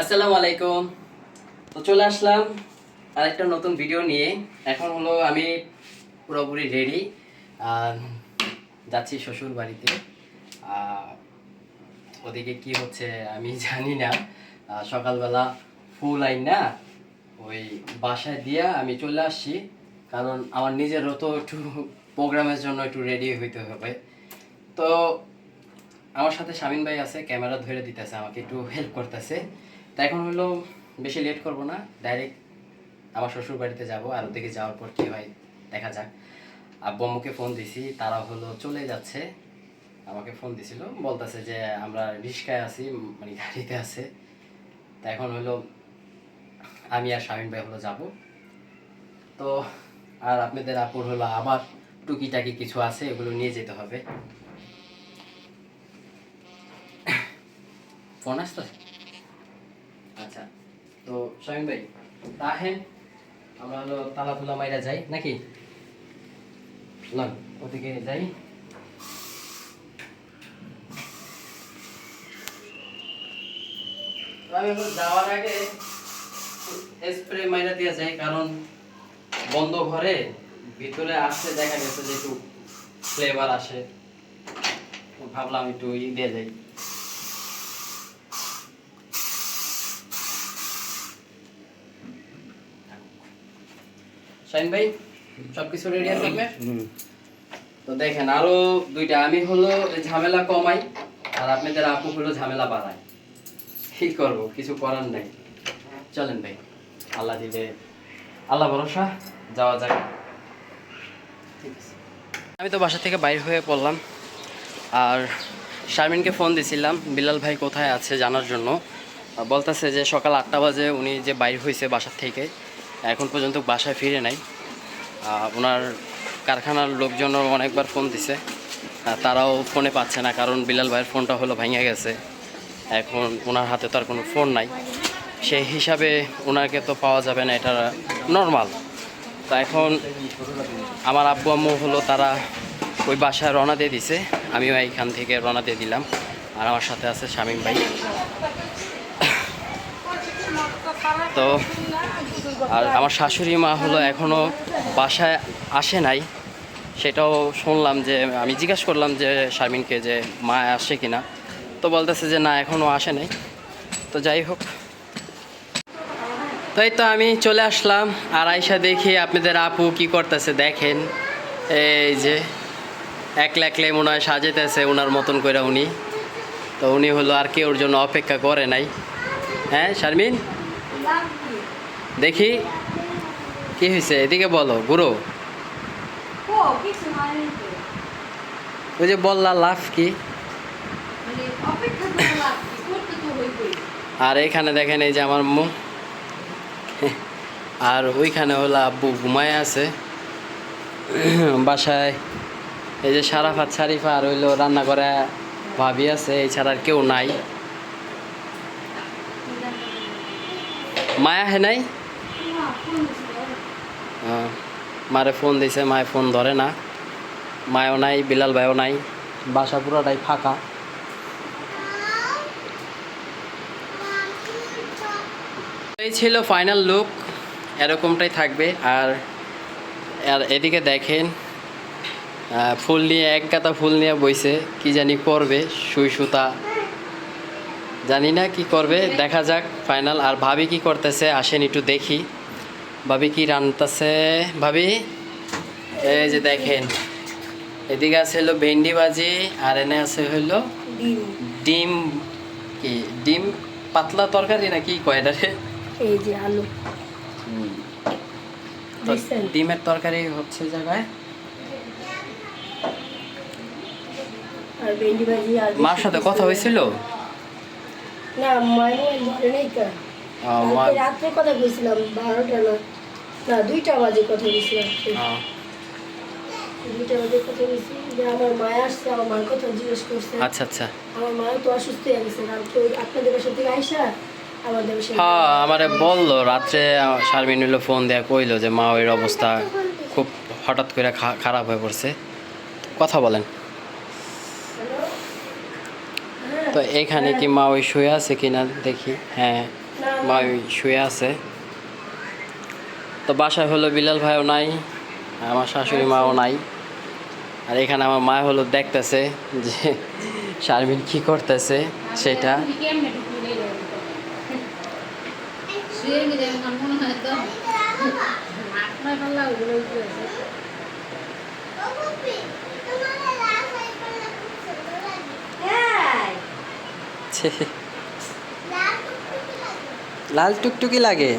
আসসালামু আলাইকুম। তো চলে আসলাম আরেকটা নতুন ভিডিও নিয়ে। এখন হলো আমি পুরোপুরি রেডি যাচ্ছি শ্বশুর বাড়িতে। ওদিকে কি হচ্ছে আমি জানি না। সকালবেলা ফুল আইন না, ওই বাসায় দিয়া আমি চলে আসছি। কারণ আমার নিজেরও তো একটু প্রোগ্রামের জন্য একটু রেডি হইতে হবে। তো আমার সাথে শামিন ভাই আছে, ক্যামেরা ধরে দিতেছে, আমাকে একটু হেল্প করতেছে। তো এখন হলো বেশি লেট করব না ডাইরেক্ট আমার শ্বশুর বাড়িতে যাব আর ওদিকে যাওয়ার পর কি হয় দেখা যাক। আব্বু আম্মুকে ফোন দিছি তারা হলো চলে যাচ্ছে, আমাকে ফোন দিছিল, বলতেছে যে আমরা রিক্সায় আছি মানে গাড়িতে আছে। তা এখন হলো আমি আর শামিন ভাই হলো যাব। তো আর আপনাদের আপুর হলো আবার টুকিটাকি কিছু আছে, এগুলো নিয়ে যেতে হবে। ফোন আসতেছে? তো শামিম ভাই তাহেন আমরা হলো তালা তুলা মাইরা যাই, নাকি? ওদিকে যাই। আমি এখন যাওয়ার আগে স্প্রে মাইরা দিয়ে যাই, কারণ বন্ধ ঘরে ভিতরে আসতে দেখা গেছে যে একটু ফ্লেভার আসে। ভাবলাম একটু ই দিয়ে যাই। শাইন ভাই সবকিছু রেডি আছে আপনার? তো দেখেন আরও দুইটা আমি হলো ঝামেলা কমাই আর আপনাদের আপু হলো ঝামেলা বাড়ায়। কি করব কিছু করার নাই। চলেন ভাই আল্লাহ দিলে আল্লাহ ভরসা যাওয়া যাক। আমি তো বাসা থেকে বাইর হয়ে পড়লাম আর শারমিনকে ফোন দিছিলাম বিলাল ভাই কোথায় আছে জানার জন্য। বলতেছে যে সকাল আটটা বাজে উনি যে বাইর হয়েছে বাসার থেকে। এখন পর্যন্ত বাসায় ফিরে নাই। ওনার কারখানার লোকজন অনেকবার ফোন দিছে। তারাও ফোনে পাচ্ছে না, কারণ বিলাল ভাইয়ের ফোনটা হলো ভেঙে গেছে। এখন ওনার হাতে তো আর কোনো ফোন নাই। সেই হিসাবে ওনাকে তো পাওয়া যাবে না, এটা নর্মাল তা এখন আমার আব্বু আম্মু হলো তারা ওই বাসায় রওনা দিয়ে দিছে। আমিও এইখান থেকে রওনা দিয়ে দিলাম। আর আমার সাথে আছে শামীম ভাই। তো আর আমার শাশুড়ি মা হলো এখনও বাসায় আসে নাই। সেটাও শুনলাম যে, আমি জিজ্ঞেস করলাম যে, শারমিনকে যে মা আসে কিনা। তো বলতেছে যে, না এখনও আসে নাই। তো যাই হোক। তাই তো আমি চলে আসলাম আর আইসা দেখি আপনাদের আপু কি করতেছে দেখেন। এই যে, একলা একলাই মনে হয় সাজাইতেছে ওনার মতন করে উনি। তো উনি হলো আর কেউর জন্য অপেক্ষা করে নাই। হ্যাঁ শারমিন? দেখি কি হয়েছে এদিকে বলো গুরু ওই যে বললা লাভ কি? মানে আর এখানে দেখেন এই যে আমার মুখ আর ওইখানে হলো আব্বু ঘুমায় আছে। বাসায় এই যে সারাফাত শারিফা আর হইল রান্না করে ভাবি আছে এছাড়া আর কেউ নাই। মায়া হে নাই? মারে ফোন দিছে, মায়ে ফোন ধরে না। মায়ও নাই, বিলাল ভাইও নাই, বাসা পুরোটাই ফাঁকা। এই ছিল ফাইনাল লুক এরকমটাই থাকবে। আর আর এদিকে দেখেন ফুল নিয়ে, এক গাদা ফুল নিয়ে বইছে, কি জানি করবে, সুই সুতা। জানি না কি করবে দেখা যাক ফাইনাল আর ভাবি কি করতেছে আসেন একটু দেখি। ভাবি কি রান্নতেছে? ভাবি এই যে দেখেন। এদিকে আছে হলো ভেন্ডি ভাজি আর এনে আছে হলো ডিম। কি? ডিম পাতলা তরকারি না কি কয় এটা? রে এই যে আলু। ডিমের তরকারি হচ্ছে জায়গায়। মার সাথে কথা হয়েছিল? না মানে নেই রাত্রে কথা বারোটা না না দুইটা বাজে কথা বলছিলাম। দুইটা বাজে কথা বলছি যে আমার মায়া আসছে আমার মার কথা জিজ্ঞেস করছে। আচ্ছা আচ্ছা। আমার তো অসুস্থ হয়ে গেছে কালকে ওই আপনাদের বাসা থেকে আইসা হ্যাঁ আমারে বলল রাত্রে শারমিন ফোন দেয়া কইলো যে মা ওই অবস্থা খুব হঠাৎ করে খারাপ হয়ে পড়ছে। কথা বলেন। তো এখানে কি মা ওই শুয়ে আছে কিনা দেখি। হ্যাঁ। মা ওই শুয়ে আছে। তো বাসায় হলো বিলাল ভাইও নাই আমার শাশুড়ি মাও নাই। আর এখানে আমার মা হলো দেখতেছে যে শারমিন কি করতেছে সেটা। মনে হয় তো আপনার পাল্লা ওগুলো উঠে আছে ছে, লাল টুকটুকি লাগে।